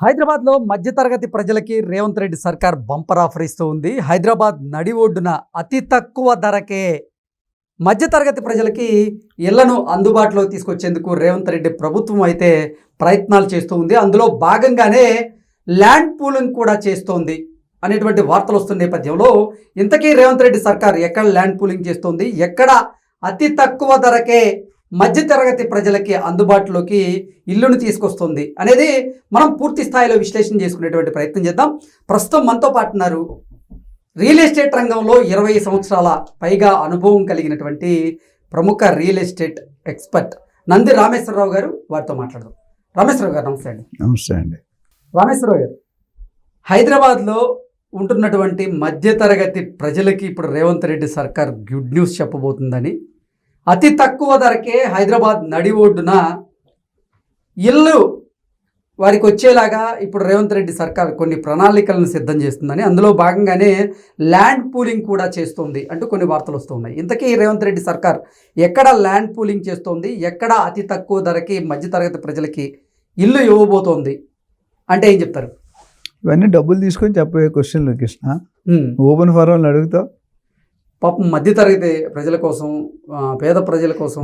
హైదరాబాద్లో మధ్యతరగతి ప్రజలకి రేవంత్ రెడ్డి సర్కార్ బంపర్ ఆఫర్ ఇస్తూ ఉంది. హైదరాబాద్ నడి ఒడ్డున అతి తక్కువ ధరకే మధ్యతరగతి ప్రజలకి ఇళ్ళను అందుబాటులో తీసుకొచ్చేందుకు రేవంత్ రెడ్డి ప్రభుత్వం అయితే ప్రయత్నాలు చేస్తూ ఉంది. అందులో భాగంగానే ల్యాండ్ పూలింగ్ కూడా చేస్తోంది అనేటువంటి వార్తలు వస్తున్న నేపథ్యంలో ఇంతకీ రేవంత్ రెడ్డి సర్కార్ ఎక్కడ ల్యాండ్ పూలింగ్ చేస్తోంది? ఎక్కడ అతి తక్కువ ధరకే మధ్యతరగతి ప్రజలకి అందుబాటులోకి ఇల్లును తీసుకొస్తుంది అనేది మనం పూర్తి స్థాయిలో విశ్లేషణ చేసుకునేటువంటి ప్రయత్నం చేద్దాం. ప్రస్తుతం మనతో పాటు ఉన్నారు. రియల్ ఎస్టేట్ రంగంలో ఇరవై సంవత్సరాల పైగా అనుభవం కలిగినటువంటి ప్రముఖ real estate expert Nandi Rameshwar Rao garu వారితో మాట్లాడదాం. రామేశ్వరరావు గారు నమస్తే అండి. నమస్తే అండి. రామేశ్వరరావు గారు హైదరాబాద్లో ఉంటున్నటువంటి మధ్యతరగతి ప్రజలకి ఇప్పుడు రేవంత్ రెడ్డి సర్కార్ గుడ్ న్యూస్ చెప్పబోతుందని అతి తక్కువ ధరకే హైదరాబాద్ నడి ఒడ్డున ఇల్లు వారికి వచ్చేలాగా ఇప్పుడు రేవంత్ రెడ్డి సర్కార్ కొన్ని ప్రణాళికలను సిద్ధం చేస్తుందని. అందులో భాగంగానే ల్యాండ్ పూలింగ్ కూడా చేస్తుంది అంటూ కొన్ని వార్తలు వస్తున్నాయి. ఇంతకీ రేవంత్ రెడ్డి సర్కార్ ఎక్కడ ల్యాండ్ పూలింగ్ చేస్తోంది? ఎక్కడ అతి తక్కువ ధరకి మధ్యతరగతి ప్రజలకి ఇల్లు ఇవ్వబోతోంది? అంటే ఏం చెప్తారు? ఇవన్నీ డబ్బులు తీసుకొని చెప్పే క్వశ్చన్లు కృష్ణ. ఓపెన్ ఫారం అడుగుతావు? పాపం మధ్యతరగతి ప్రజల కోసం పేద ప్రజల కోసం?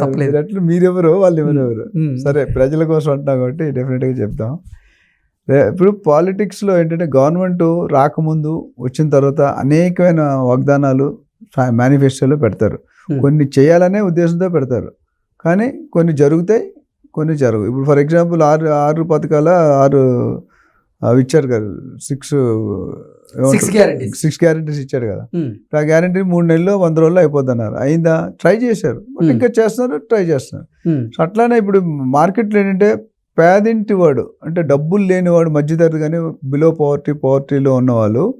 తప్పలేదు. మీరెవరు? వాళ్ళు ఎవరెవరు. సరే ప్రజల కోసం అంటున్నాం కాబట్టి డెఫినెట్గా చెప్తాం. ఇప్పుడు పాలిటిక్స్లో ఏంటంటే గవర్నమెంట్ రాకముందు వచ్చిన తర్వాత అనేకమైన వాగ్దానాలు మేనిఫెస్టోలో పెడతారు. కొన్ని చేయాలనే ఉద్దేశంతో పెడతారు. కానీ కొన్ని జరుగుతాయి కొన్ని జరగవు. ఇప్పుడు ఫర్ ఎగ్జాంపుల్ ఆరు ఆరు పథకాల ఆరు అవి ఇచ్చారు కదా సిక్స్ సిక్స్ గ్యారెంటీస్ ఇచ్చాడు కదా. ఆ గ్యారంటీ మూడు నెలల్లో వంద రోజులు అయిపోతున్నారు అయిందా? ట్రై చేశారు. But Hmm. ఇంకా చేస్తున్నారు ట్రై చేస్తున్నారు. సో అట్లానే ఇప్పుడు మార్కెట్లో ఏంటంటే పేదింటి వాడు అంటే డబ్బులు లేనివాడు మధ్యతరగతి కానీ బిలో పవర్టీ పవర్టీలో ఉన్నవాళ్ళు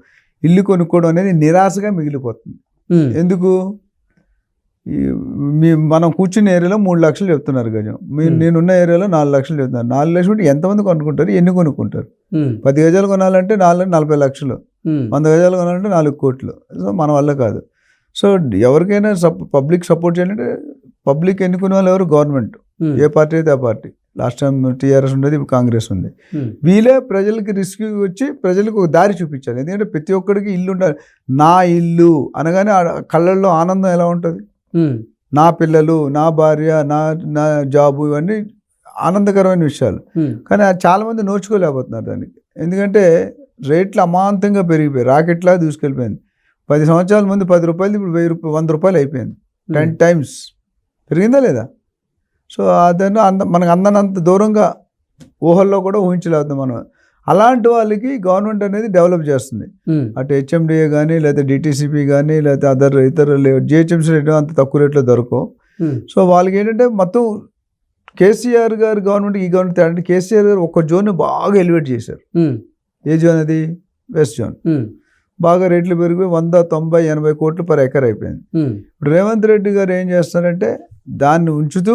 ఇల్లు కొనుక్కోవడం అనేది నిరాశగా మిగిలిపోతుంది. ఎందుకు? మీ మనం కూర్చున్న ఏరియాలో మూడు లక్షలు చెప్తున్నారు గజం. మీ Hmm. నేనున్న ఏరియాలో నాలుగు లక్షలు చెప్తున్నారు. నాలుగు లక్షలు ఉంటే ఎంతమంది కొనుక్కుంటారు? ఎన్ని కొనుక్కుంటారు? పది గజాలు కొనాలంటే నాలుగు నలభై లక్షలు. వంద గజాలు కొనాలంటే నాలుగు కోట్లు. సో మన వల్ల కాదు. సో ఎవరికైనా సప్ పబ్లిక్ సపోర్ట్ చేయాలంటే పబ్లిక్ ఎన్నుకునే వాళ్ళు ఎవరు? గవర్నమెంట్. ఏ పార్టీ అయితే ఆ పార్టీ. లాస్ట్ టైం టీఆర్ఎస్ ఉండేది ఇప్పుడు కాంగ్రెస్ ఉంది. వీళ్ళే ప్రజలకి రిస్క్ వచ్చి ప్రజలకు ఒక దారి చూపించాలి. ఎందుకంటే ప్రతి ఒక్కడికి ఇల్లు ఉండాలి. నా ఇల్లు అనగానే కళ్ళల్లో ఆనందం ఎలా ఉంటుంది? నా పిల్లలు నా భార్య నా నా జాబు ఇవన్నీ ఆనందకరమైన విషయాలు. కానీ అది చాలామంది నోచుకోలేకపోతున్నారు దానికి ఎందుకంటే రేట్లు అమాంతంగా పెరిగిపోయాయి. రాకెట్లా దూసుకెళ్ళిపోయింది పది సంవత్సరాల ముందు పది రూపాయలు ఇప్పుడు వెయ్యి రూపాయలు వంద రూపాయలు అయిపోయింది. Ten times. పెరిగిందా లేదా? సో అదನ್ನು అంద మనకు అందనంత దూరంగా ఊహల్లో కూడా ఊహించలేదు మనం. అలాంటి వాళ్ళకి గవర్నమెంట్ అనేది డెవలప్ చేస్తుంది. అటు హెచ్ఎండిఏ కానీ లేదా డిటీసీపీ కానీ లేదా అదర్ ఇతర జిహెచ్ఎంసీ రేట్ అంత తక్కువ రేట్లో దొరకవు. సో వాళ్ళకి ఏంటంటే మొత్తం కేసీఆర్ గారు గవర్నమెంట్ ఈ గవర్నమెంట్ తేడా అంటే కేసీఆర్ గారు ఒక జోన్ బాగా ఎలివేట్ చేశారు. ఏ జోన్ అది? West zone. బాగా రేట్లు పెరిగి వంద తొంభై ఎనభై కోట్లు పర్ ఎకర్ అయిపోయింది. ఇప్పుడు రేవంత్ రెడ్డి గారు ఏం చేస్తారంటే దాన్ని ఉంచుతూ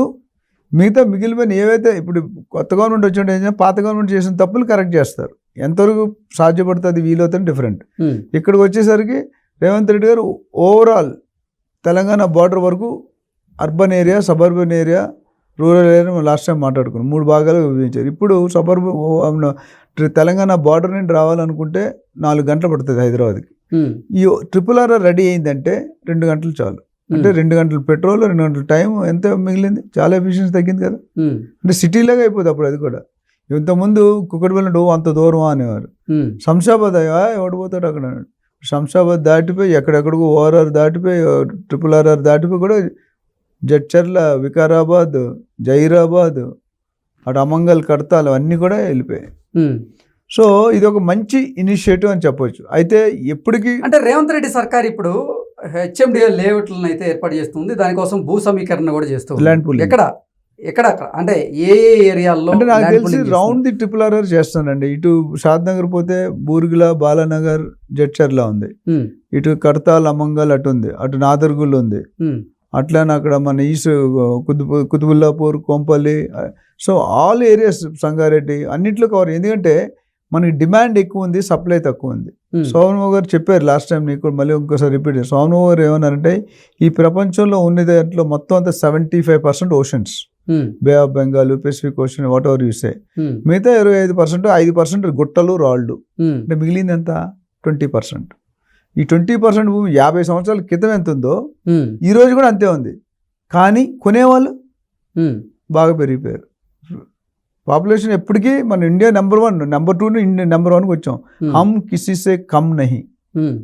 మిగతా మిగిలిపోయిన ఏవైతే ఇప్పుడు కొత్త గవర్నమెంట్ వచ్చినట్టు ఏం పాత గవర్నమెంట్ చేసిన తప్పులు కరెక్ట్ చేస్తారు. ఎంతవరకు సాధ్యపడుతుంది వీలవుతుంది డిఫరెంట్ ఇక్కడికి వచ్చేసరికి రేవంత్ రెడ్డి గారు ఓవరాల్ తెలంగాణ బార్డర్ వరకు urban area suburban area rural area last time మాట్లాడుకున్నాం. మూడు భాగాలు విభజించారు. ఇప్పుడు సబర్బ్ తెలంగాణ బార్డర్ నుండి రావాలనుకుంటే నాలుగు గంటలు పడుతుంది హైదరాబాద్కి. ఈ ట్రిపుల్ ఆర్ రెడీ అయిందంటే రెండు గంటలు చాలు. అంటే రెండు గంటలు పెట్రోల్ రెండు గంటల టైం ఎంత మిగిలింది? చాలా ఎఫిషియన్సీ తగ్గింది కదా. అంటే సిటీలాగా అయిపోతుంది అప్పుడు అది కూడా. ఇంతకుముందు కుక్కడిపల్లి ఓ అంత దూరం అనేవారు. శంషాబాద్ అయ్యా ఎవడు పోతాడు అక్కడ. శంషాబాద్ దాటిపోయి ఎక్కడెక్కడికో ఓఆర్ఆర్ దాటిపోయి ట్రిపుల్ ఆర్ఆర్ దాటిపోయి కూడా జడ్చర్ల వికారాబాద్ జైరాబాద్ అటు అమంగల్ కడతాలు అన్నీ కూడా వెళ్ళిపోయాయి. సో ఇది ఒక మంచి ఇనిషియేటివ్ అని చెప్పొచ్చు. అయితే ఎప్పటికీ అంటే రేవంత్ రెడ్డి సర్కార్ ఇప్పుడు హెచ్ఎండిఏ లేఅవుట్లను అయితే ఏర్పాటు చేస్తుంది. దానికోసం భూ సమీకరణ కూడా చేస్తుంది ఎక్కడ? ఎక్కడ అంటే ఏ ఏ ఏరియాల్లో అంటే నాకు తెలిసి రౌండ్ ది ట్రిపుల్ ఆర్ఆర్ చేస్తానండి. ఇటు షాద్ నగర్ పోతే బూర్గుల బాలానగర్ జడ్చర్ల ఉంది? ఇటు కడతాల్ అమంగల్ అటు ఉంది. అటు నాదర్గుల్ ఉంది. అట్లానే అక్కడ మన east కుతుబు Quthbullapur Kompally so all areas Sangareddy అన్నిట్లో కవర్ ఎందుకంటే మనకి డిమాండ్ ఎక్కువ ఉంది సప్లై తక్కువ ఉంది. ఉమ్, సోమన్ గారు చెప్పారు లాస్ట్ టైం నీకు మళ్ళీ ఇంకోసారి రిపీట్ సోమన్ గారు ఏమన్నారంటే ఈ ప్రపంచంలో ఉన్న దాంట్లో మొత్తం అంతా seventy five percent oceans Bay of Bengal Pacific Ocean whatever you say మిగతా ఇరవై ఐదు పర్సెంట్ ఐదు పర్సెంట్ గుట్టలు రాళ్ళు. ఉమ్, అంటే మిగిలింది ఎంత? ట్వంటీ పర్సెంట్ ఈ ట్వంటీ పర్సెంట్ భూమి యాభై సంవత్సరాల క్రితం ఎంత ఉందో ఉమ్, ఈ రోజు కూడా అంతే ఉంది. కానీ కొనేవాళ్ళు బాగా పెరిగిపోయారు. పాపులేషన్ ఎప్పటికీ మన India number one number two India number వన్కి వచ్చాం. ఉమ్, హమ్ కిసి సే కమ్ నహి. ఉమ్,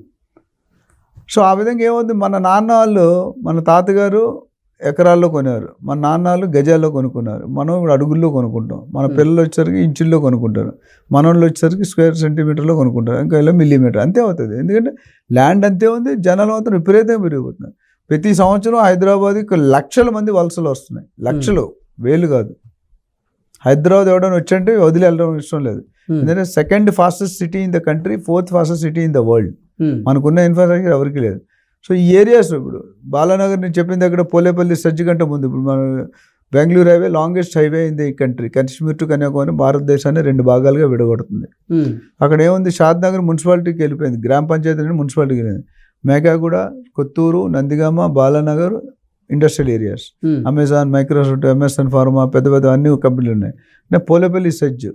సో ఆ విధంగా ఏముంది మన నాన్న వాళ్ళు మన తాతగారు ఎకరాల్లో కొనేవారు. మన నాన్న వాళ్ళు గజాల్లో కొనుక్కున్నారు. మనం ఇప్పుడు అడుగుల్లో కొనుక్కుంటాం. మన Hmm. పిల్లలు వచ్చేసరికి ఇంచుల్లో కొనుక్కుంటారు. మన వాళ్ళు వచ్చేసరికి స్క్వేర్ సెంటీమీటర్లో కొనుక్కుంటారు. ఇంకా ఇలా మిల్లీమీటర్. అంతే అవుతుంది. ఎందుకంటే ల్యాండ్ అంతే ఉంది జనాలు మాత్రం విపరీతంగా పెరిగిపోతున్నారు. ప్రతి సంవత్సరం హైదరాబాద్కి లక్షల మంది వలసలు వస్తున్నాయి. లక్షలు. వేలు కాదు. హైదరాబాద్ ఎవడైనా వచ్చంటే వదిలి వెళ్ళడం ఇష్టం లేదు. ఉమ్, ఎందుకంటే second fastest city in the country fourth fastest city in the world మనకున్న ఇన్ఫ్రాస్ట్రక్చర్ ఎవరికి లేదు. సో ఈ ఏరియాస్ ఇప్పుడు బాలానగర్ నేను చెప్పిన దగ్గర పోలేపల్లి సజ్జిగంట ముందు ఇప్పుడు మన Bengaluru highway longest highway in the country Kashmir to Kanyakumari భారతదేశాన్ని రెండు భాగాలుగా విడగొడుతుంది. ఉమ్, అక్కడ ఏముంది? షాద్ నగర్ మున్సిపాలిటీకి వెళ్ళిపోయింది. గ్రామ పంచాయతీ నుండి మున్సిపాలిటీకి వెళ్ళింది. Mekaguda Kothur Nandigama Balanagar industrial areas Amazon Microsoft MSN pharma పెద్ద పెద్ద అన్ని కంపెనీలు ఉన్నాయి. అంటే పోలేపల్లి సెజ్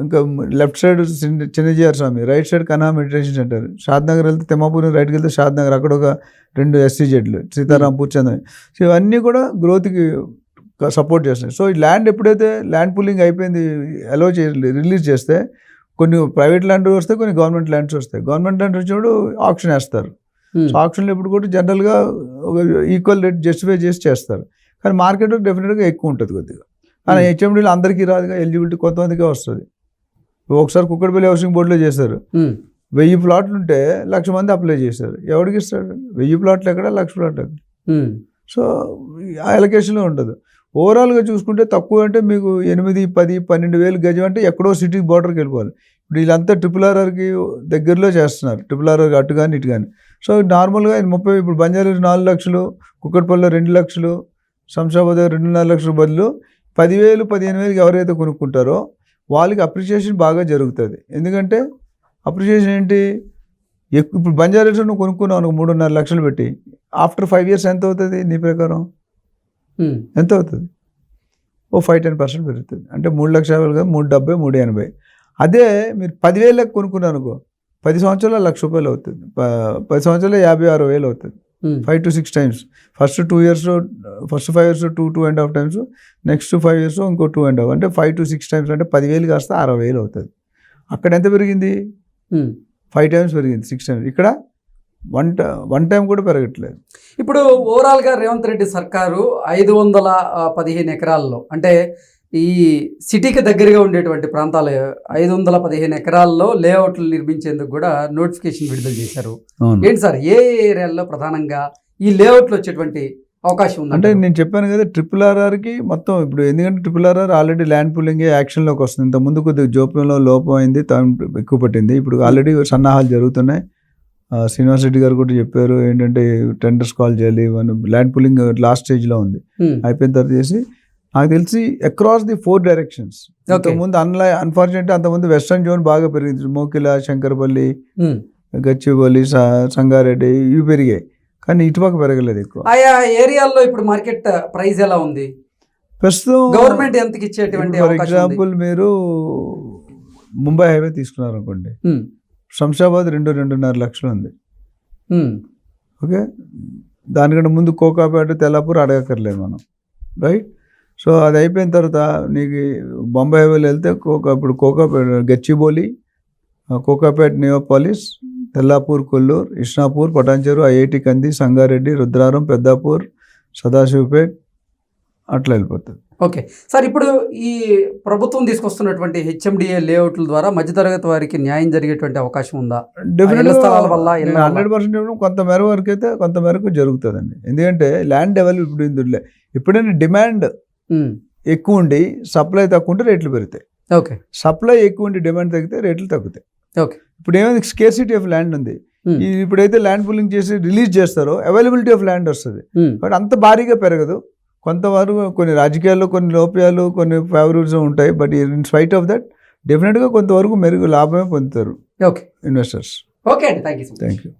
ఇంకా లెఫ్ట్ సైడ్ చిన్న- Chinnajeeyar Swamy right side Kanha meditation centre Shadnagar వెళ్తే తెమ్మాపూర్ రైట్కి వెళ్తే షాద్ నగర్ అక్కడ ఒక రెండు ఎస్సీజెడ్లు సీతారాంపూర్ చంద్ర సో ఇవన్నీ కూడా గ్రోత్కి సపోర్ట్ చేస్తాయి సో ఈ ల్యాండ్ ఎప్పుడైతే ల్యాండ్ పుల్లింగ్ అయిపోయింది అలో చే రిలీజ్ చేస్తే కొన్ని ప్రైవేట్ ల్యాండ్ వస్తాయి కొన్ని గవర్నమెంట్ ల్యాండ్స్ వస్తాయి. గవర్నమెంట్ ల్యాండ్ వచ్చినప్పుడు ఆప్షన్ వేస్తారు. సో ఆప్షన్లు ఎప్పుడు కూడా జనరల్గా ఒక ఈక్వల్ రేట్ జస్టిఫై చేసి చేస్తారు. కానీ మార్కెట్ డెఫినెట్గా ఎక్కువ ఉంటుంది కొద్దిగా. కానీ Hmm. హెచ్ఎండీలో అందరికీ రాదుగా ఎలిజిబిలిటీ కొంతమందికే వస్తుంది. ఒకసారి కుక్కడపల్లి హౌసింగ్ బోర్డులో చేశారు. ఉమ్, వెయ్యి ప్లాట్లు ఉంటే లక్ష మంది అప్లై చేశారు. ఎవరికి ఇస్తాడు? వెయ్యి ప్లాట్లు ఎక్కడ? లక్ష ప్లాట్లు ఎక్కడ? సో ఆ ఎలకేషన్లో ఉంటుంది ఓవరాల్గా చూసుకుంటే తక్కువ అంటే మీకు ఎనిమిది పది పన్నెండు వేలు గజం అంటే ఎక్కడో సిటీ బార్డర్కి వెళ్ళిపోవాలి. వీళ్ళంతా ట్రిపుల్ ఆర్ఆర్కి దగ్గరలో చేస్తున్నారు. ట్రిపుల్ ఆర్ఆర్ అటు కానీ ఇటు కానీ సో నార్మల్గా ఆయన ముప్పై ఇప్పుడు బంజారా నాలుగు లక్షలు కుక్కట్పల్లిలో రెండు లక్షలు శంషాబాద్ రెండున్నర లక్షల బదులు పదివేలు పదిహేను వేలకి ఎవరైతే కొనుక్కుంటారో వాళ్ళకి అప్రిషియేషన్ బాగా జరుగుతుంది. ఎందుకంటే అప్రిషియేషన్ ఏంటి? ఎక్కు- ఇప్పుడు బంజారా నువ్వు కొనుక్కున్నావు అనుకో మూడున్నర లక్షలు పెట్టి ఆఫ్టర్ ఫైవ్ ఇయర్స్ ఎంత అవుతుంది నీ ప్రకారం? ఎంత అవుతుంది? ఓ ఫైవ్ టెన్ పర్సెంట్ పెరుగుతుంది. అంటే మూడు లక్షల యాభై కదా మూడు డెబ్బై మూడు ఎనభై. అదే మీరు పదివేలకు కొనుక్కున్నారు అనుకో పది సంవత్సరాలు లక్ష రూపాయలు అవుతుంది. పది సంవత్సరాలు యాభై ఆరు వేలు అవుతుంది. Five to six times first two years first five years two two and half times next five years ఇంకో టూ అండ్ హాఫ్ అంటే ఫైవ్ టు సిక్స్ టైమ్స్ అంటే పదివేలు కాస్త అరవై వేలు అవుతుంది. అక్కడ ఎంత పెరిగింది. ఫైవ్ టైమ్స్ పెరిగింది సిక్స్ టైమ్స్ ఇక్కడ వన్ వన్ టైం కూడా పెరగట్లేదు. ఇప్పుడు ఓవరాల్గా రేవంత్ రెడ్డి సర్కారు ఐదు వందల పదిహేను ఎకరాల్లో అంటే ఈ సిటీకి దగ్గరగా ఉండేటువంటి ప్రాంతాలు ఐదు వందల పదిహేను ఎకరాల్లో లేఅవుట్లు నిర్మించేందుకు కూడా నోటిఫికేషన్ విడుదల చేశారు. ఏంటి సార్ ఏ ఏరియాల్లో ప్రధానంగా ఈ లేఅవుట్లు వచ్చేటువంటి అవకాశం అంటే ఉంది నేను చెప్పాను కదా ట్రిపుల్ ఆర్ఆర్కి మొత్తం ఇప్పుడు ఎందుకంటే triple RR already land pulling యాక్షన్లోకి వస్తుంది. ఇంత ముందు కొద్దిగా జోప్యంలో లోపం అయింది ఎక్కువ పట్టింది. ఇప్పుడు ఆల్రెడీ సన్నాహాలు జరుగుతున్నాయి. శ్రీనివాస్ రెడ్డి గారు కూడా చెప్పారు ఏంటంటే టెండర్స్ కాల్ చేయాలి ల్యాండ్ పుల్లింగ్ లాస్ట్ స్టేజ్లో ఉంది. అయిపోయిన తర్వాత చేసి నాకు తెలిసి అక్రాస్ ది ఫోర్ డైరెక్షన్స్ ముందు అన్లా అన్ఫార్చునేట్ అంతకుముందు వెస్ట్రన్ జోన్ బాగా పెరిగింది. మోకిల శంకరపల్లి గచ్చిబౌలి స- సంగారెడ్డి ఇవి పెరిగాయి. కానీ ఇటుపక్క పెరగలేదు ఎక్కువ. ఆయా ఏరియాల్లో ఇప్పుడు మార్కెట్ ప్రైస్ ఎలా ఉంది? ప్రస్తుతం గవర్నమెంట్ ఎంతకి ఇచ్చేటువంటి ఫర్? ఎగ్జాంపుల్ మీరు ముంబై హైవే తీసుకున్నారు అనుకోండి ఉమ్, శంషాబాద్ రెండు రెండున్నర లక్షలు ఉంది. Um, okay? దానికంటే ముందు కోకాపేట తెల్లాపూర్ అడగక్కర్లేదు మనం. రైట్ సో అది అయిపోయిన తర్వాత నీకు బొంబాయి హైవేలో వెళ్తే కోకా ఇప్పుడు కోకాపేట గచ్చిబౌలి కోకాపేట నియోపాలిస్ తెల్లాపూర్ కొల్లూరు ఇష్నాపూర్ పటాన్చెరు ఐఐటి కంది సంగారెడ్డి రుద్రారం పెద్దాపూర్ సదాశివపేట్ అట్లా వెళ్ళిపోతుంది ఓకే. సార్ ఇప్పుడు ఈ ప్రభుత్వం తీసుకొస్తున్నటువంటి హెచ్ఎండిఏ లేఅవుట్ల ద్వారా మధ్యతరగతి వారికి న్యాయం జరిగేటువంటి అవకాశం ఉందా? స్థలాల వల్ల. హండ్రెడ్ పర్సెంట్ కొంత మేర వరకు అయితే కొంత మేరకు జరుగుతుందండి. ఎందుకంటే ల్యాండ్ డెవలప్ ఇప్పుడు ఇందులో ఎప్పుడైనా డిమాండ్ ఎక్కువ ఉండి సప్లై తక్కువ ఉంటే రేట్లు పెరుగుతాయి. ఓకే సప్లై ఎక్కువ ఉండి డిమాండ్ తగ్గితే రేట్లు తగ్గుతాయి. ఓకే ఇప్పుడు ఏమైంది స్కేర్సిటీ ఆఫ్ ల్యాండ్ ఉంది ఈ ఇప్పుడైతే ల్యాండ్ పుల్లింగ్ చేసి రిలీజ్ చేస్తారో అవైలబిలిటీ ఆఫ్ ల్యాండ్ వస్తుంది. బట్ అంత భారీగా పెరగదు. కొంతవరకు కొన్ని రాజకీయాల్లో కొన్ని లోపాలు కొన్ని ఫేవరిజం ఉంటాయి. But in spite of that డెఫినెట్గా కొంతవరకు మెరుగు లాభమే పొందుతారు ఓకే ఇన్వెస్టర్స్ ఓకే అండి. Thank you thank you